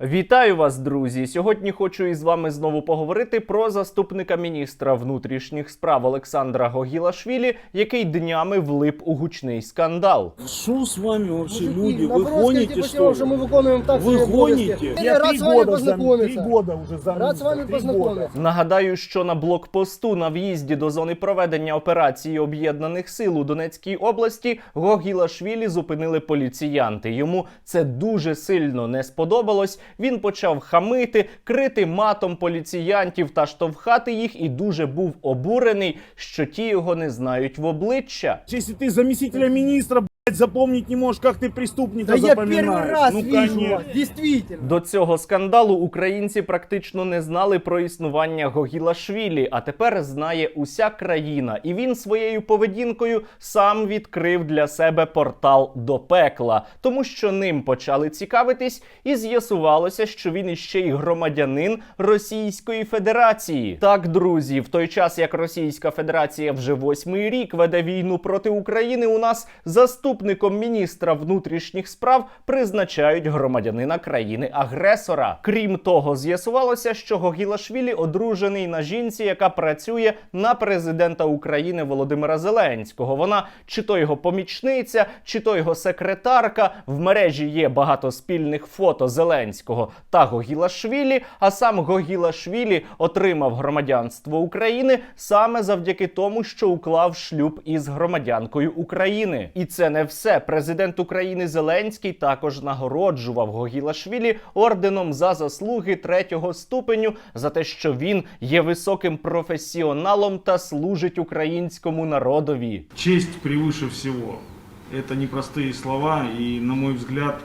Вітаю вас, друзі! Сьогодні хочу із вами знову поговорити про заступника міністра внутрішніх справ Олександра Гогілашвілі, який днями влип у гучний скандал. Что с вами вообще, Мужики, люди? Вы наоборот, гоните, скажите, что что ли? мы выполняем так Вы свои гоните? обовязки. Я рад три с вами года, за, три познакомиться. года уже за Рад с вами три года. познакомиться. Нагадаю, що на блокпосту на в'їзді до зони проведення операції об'єднаних сил у Донецькій області Гогілашвілі зупинили поліціянти. Йому це дуже сильно не сподобалось. Він почав хамити, крити матом поліціянтів та штовхати їх, і дуже був обурений, що ті його не знають в обличчя. Якщо ти замісителя блядь, запомнить не можешь, как ты преступника Да я запоминаешь. первый раз ну, вижу конечно. вас, действительно. До цього скандалу українці практично не знали про існування Гогілашвілі, а тепер знає уся країна. І він своєю поведінкою сам відкрив для себе портал до пекла, тому що ним почали цікавитись, і з'ясувалося, що він іще й громадянин Російської Федерації. Так, друзі, в той час як Російська Федерація вже восьмий рік веде війну проти України, у нас заступником міністра внутрішніх справ призначають громадянина країни-агресора. Крім того, з'ясувалося, що Гогілашвілі одружений на жінці, яка працює на президента України Володимира Зеленського. Вона чи то його помічниця, чи то його секретарка. В мережі є багато спільних фото Зеленського та Гогілашвілі. А сам Гогілашвілі отримав громадянство України саме завдяки тому, що уклав шлюб із громадянкою України. І це не все. Президент України Зеленський також нагороджував Гогілашвілі орденом за заслуги третього ступеню за те, що він є високим професіоналом та служить українському народові. Честь превыше всего. Это непростые слова, и, на мой взгляд,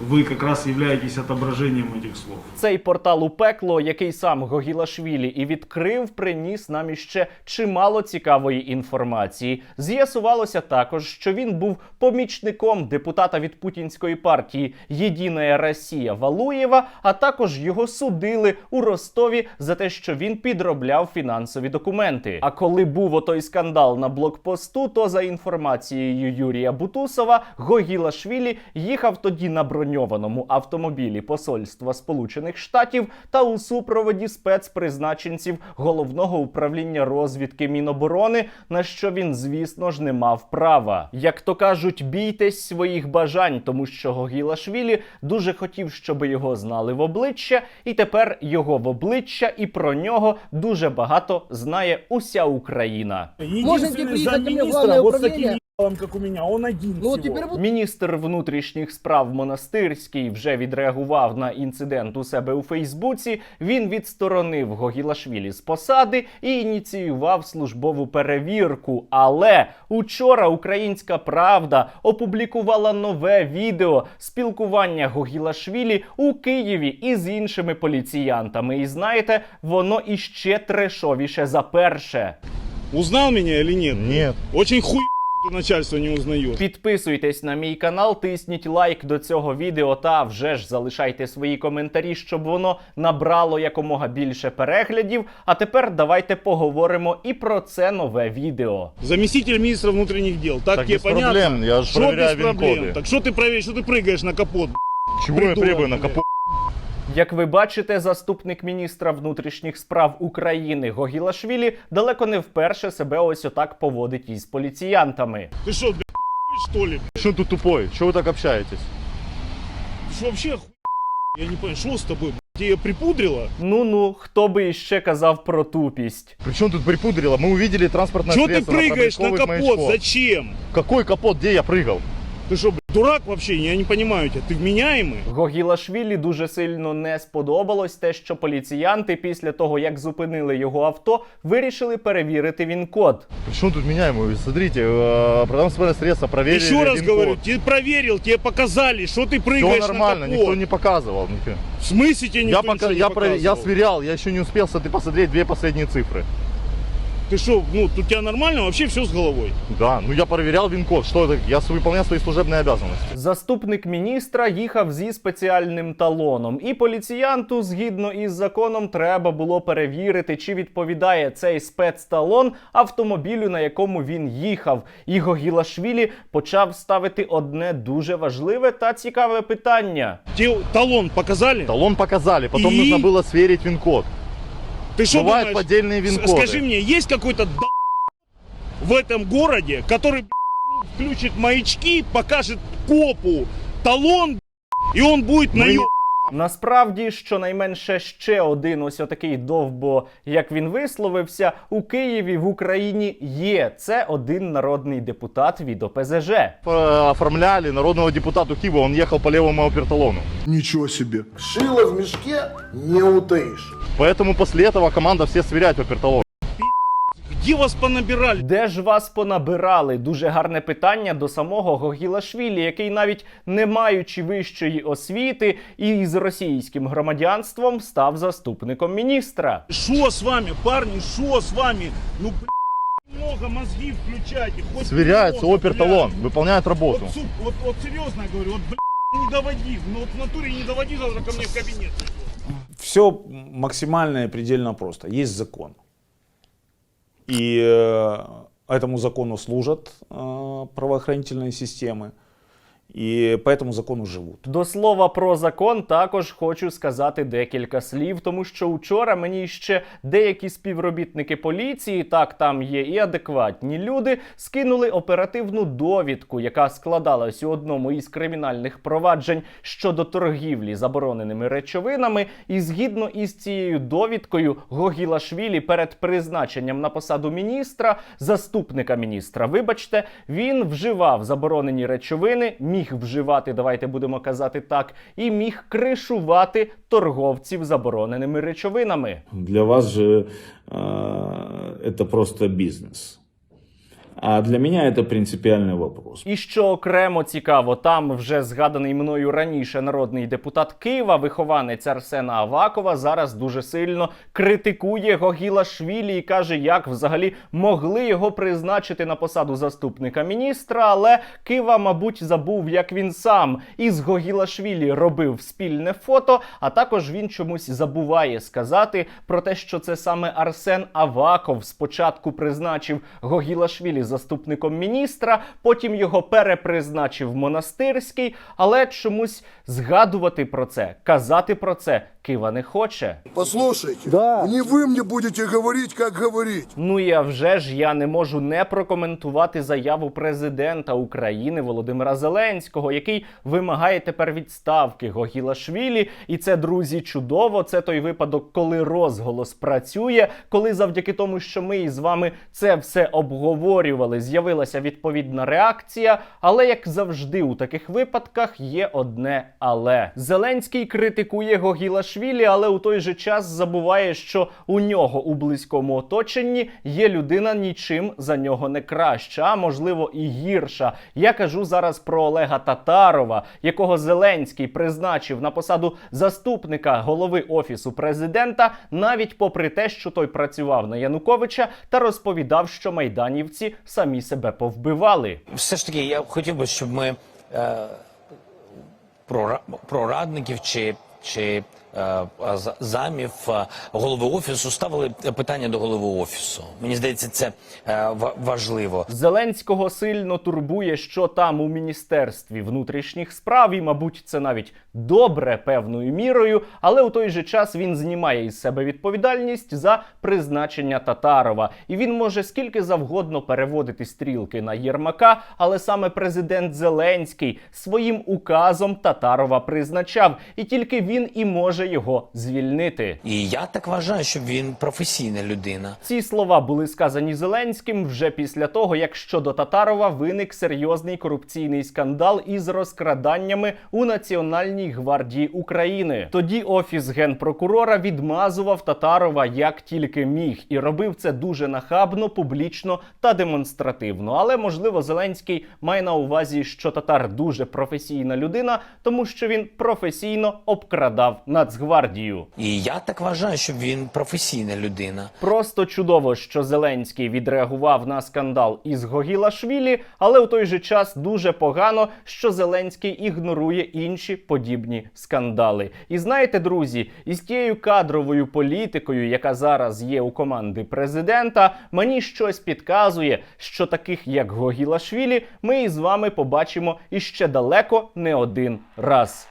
вы как раз являетесь отображением этих слов. Цей портал у пекло, який сам Гогілашвілі і відкрив, приніс нам іще чимало цікавої інформації. З'ясувалося також, що він був помічником депутата від путінської партії Єдиная Росія Валуєва, а також його судили у Ростові за те, що він підробляв фінансові документи. А коли був отой скандал на блокпосту, то за інформацією Юрія Бутусова, Гогілашвілі їхав тоді на броньованому автомобілі Посольства Сполучених Штатів та у супроводі спецпризначенців головного управління розвідки Міноборони, на що він, звісно ж, не мав права. Як то кажуть, бійтесь своїх бажань, тому що Гогілашвілі дуже хотів, щоб його знали в обличчя, і тепер його в обличчя і про нього дуже багато знає уся Україна. Ко мне в замминистра, главное как у меня, он один Ну всего. теперь вот Міністр внутрішніх справ Монастирський вже відреагував на інцидент у себе у Фейсбуці. Він відсторонив Гогілашвілі з посади і ініціював службову перевірку. Але учора Українська Правда опублікувала нове відео спілкування Гогілашвілі у Києві із іншими поліціянтами. І знаєте, воно іще трешовіше за перше. Узнал меня или нет? Нет. Очень хуй что начальство не узнает. Підписуйтесь на мій канал, тисніть лайк до цього відео та вже ж залишайте свої коментарі, щоб воно набрало якомога більше переглядів. А тепер давайте поговоримо і про це нове відео. Заместитель министра внутренних дел. Так, Так тебе без понятно? проблем, я же Что проверяю без проблем? вин-коды. Так что ты проверяешь, что ты прыгаешь на капот? б***ь? Чего я Придурок, требую на блядь. капот? Як ви бачите, заступник міністра внутрішніх справ України Гогілашвілі далеко не вперше себе ось отак поводить із поліціянтами. Ты что, блядь, хуй, что ли? Что тут тупой? Чего вы так общаетесь? Ты что вообще хуй? Я не понимаю, что с тобой? б***ь? Тебе припудрило? Ну ну, хто би іще казав про тупість. Причем тут припудрило? Мы увидели транспортное Что ты средство прыгаешь на проблесковых капот? маячков. Зачем? Какой капот? Где я прыгал? Ты что, блядь, дурак вообще? Я не понимаю тебя. Ты вменяемый? Гогілашвілі дуже сильно не сподобалось те, що поліціянти після того, як зупинили його авто, вирішили перевірити він код. Причем тут меняемый? Смотрите, э, транспортное средство проверили Еще раз вин-код. говорю, тебе проверил, тебе показали, что ты прыгаешь Все нормально, на капот. никто не показывал. нифига. В смысле тебе Я, никто пока, ничего не я, прове- я показывал? сверял, я еще не успел смотри, посмотреть две последние цифры. Ты что, ну, тут у тебя нормально вообще все с головой? Да, ну я проверял винкод, что это, я выполнял свои служебные обязанности. Заступник міністра їхав зі спеціальним талоном, і поліціянту, згідно із законом, треба було перевірити, чи відповідає цей спецталон автомобілю, на якому він їхав. І Гогілашвілі почав ставити одне дуже важливе та цікаве питання. Тебе талон показали? Талон показали, потом И? нужно было сверить вин-код. Ты что Бывают думаешь? поддельные вин-коды. Скажи мне, есть какой-то в этом городе, который включит маячки, покажет копу талон, и он будет на Насправді, щонайменше ще один ось отакий довбо, як він висловився, у Києві в Україні є. Це один народний депутат від ОПЗЖ. Э, Оформляли народного депутата Киева, он ехал по левому оперталону. Ничего себе. Шило в мешке не утаишь. Поэтому после этого команда все сверять оперталон. Где вас понабирали? Де ж вас понабирали? Дуже гарне питання до самого Гогілашвілі, який навіть не маючи вищої освіти і з російським громадянством став заступником міністра. Что с вами, парни, что с вами? Ну, блядь, много мозги включайте. Хоть Сверяется немного, оперталон, блядь. выполняет работу. Вот, суп, вот, вот серьезно я говорю, вот, блядь, не доводи. Ну, вот в натуре не доводи завтра ко мне в кабинет. Все максимально и предельно просто. Есть закон. И э, этому закону служат э, правоохранительные системы. И по этому закону живут. До слова про закон також хочу сказати декілька слів, тому що учора мені ще деякі співробітники поліції, так там є і адекватні люди, скинули оперативну довідку, яка складалась у одному із кримінальних проваджень щодо торгівлі забороненими речовинами. І згідно із цією довідкою, Гогілашвілі перед призначенням на посаду міністра, заступника міністра, вибачте, він вживав заборонені речовини, міг вживати, давайте будемо казати так, і міг кришувати торговців забороненими речовинами. Для вас же це просто бизнес. А для меня это принципиальный вопрос. І що окремо цікаво, там вже згаданий мною раніше народний депутат Києва, вихованець Арсена Авакова, зараз дуже сильно критикує Гогілашвілі і каже, як взагалі могли його призначити на посаду заступника міністра. Але Кива, мабуть, забув, як він сам із Гогілашвілі робив спільне фото. А також він чомусь забуває сказати про те, що це саме Арсен Аваков спочатку призначив Гогілашвілі заступником міністра, потім його перепризначив монастирський, але чомусь згадувати про це, казати про це Кива не хоче. Послушайте, не вы мне будете говорить, как говорить. Ну а вже ж я не можу не прокоментувати заяву президента України Володимира Зеленського, який вимагає тепер відставки Гогілашвілі. І це, друзі, чудово. Це той випадок, коли розголос працює, коли завдяки тому, що ми із вами це все обговорювали, з'явилася відповідна реакція. Але як завжди у таких випадках є одне але Зеленський критикує Гогілашвілі, але у той же час забуває, що у нього у близькому оточенні є людина нічим за нього не краща, а можливо і гірша. Я кажу зараз про Олега Татарова, якого Зеленський призначив на посаду заступника голови офісу президента, навіть попри те, що той працював на Януковича та розповідав, що майданівці самі себе повбивали. Все ж таки, я хотів би, щоб ми е, про, про чи, чи замів е, голови офісу ставили питання до голови офісу. Мені здається, це е, важливо. Зеленського сильно турбує, що там у міністерстві внутрішніх справ, і, мабуть, це навіть добре певною мірою, але у той же час він знімає із себе відповідальність за призначення Татарова. І він може скільки завгодно переводити стрілки на Єрмака, але саме президент Зеленський своїм указом Татарова призначав, і тільки він і може його звільнити. І я так вважаю, що він професійна людина. Ці слова були сказані Зеленським вже після того, як щодо Татарова виник серйозний корупційний скандал із розкраданнями у Національній гвардії України. Тоді офіс генпрокурора відмазував Татарова як тільки міг, і робив це дуже нахабно, публічно та демонстративно. Але можливо, Зеленський має на увазі, що татар дуже професійна людина, тому що він професійно обкрадав Нацгвардію. І я так вважаю, що він професійна людина. Просто чудово, що Зеленський відреагував на скандал із Гогілашвілі, але у той же час дуже погано, що Зеленський ігнорує інші подібні скандали. І знаєте, друзі, із тією кадровою політикою, яка зараз є у команди президента, мені щось підказує, що таких як Гогілашвілі ми із вами побачимо іще далеко не один раз.